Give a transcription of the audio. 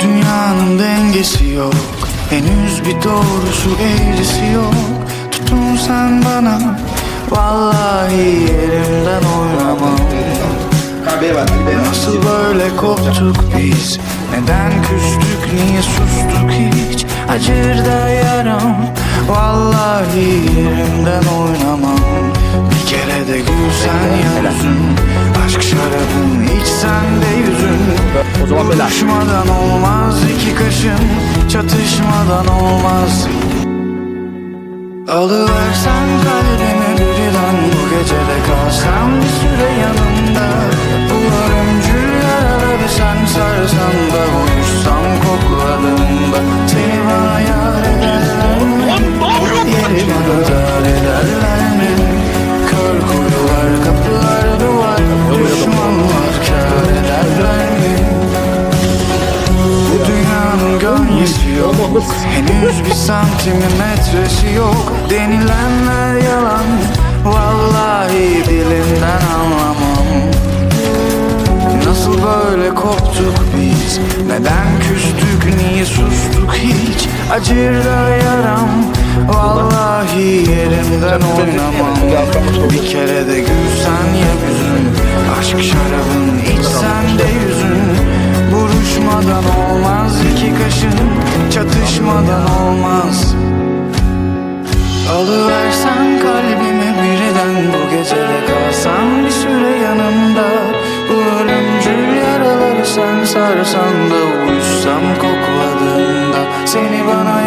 Dünyanın dengesi yok. Henüz bir doğrusu eğrisi yok. Tutun sen bana Vallahi yerimden oynamam. Nasıl böyle koptuk biz? Neden küstük niye sustuk hiç? Acır da yaram Vallahi yerimden oynamam kaşın Çatışmadan olmaz. Alıversen kalbimi yok Henüz bir santimetresi yok. Denilenler yalan. Vallahi dilinden anlamam. Nasıl böyle koptuk biz? Neden küstük niye sustuk hiç? Acır da yaram. Vallahi yerimden oynamam. Bir kere de gülsen ya yüzün. Aşk şarabın içsen de Çatışmadan olmaz. Alıversen kalbimi birden Bu gecede kalsam bir süre yanımda. Bu ölümcül yaraları sen sarsan da Uyuşsam kokladığında Seni bana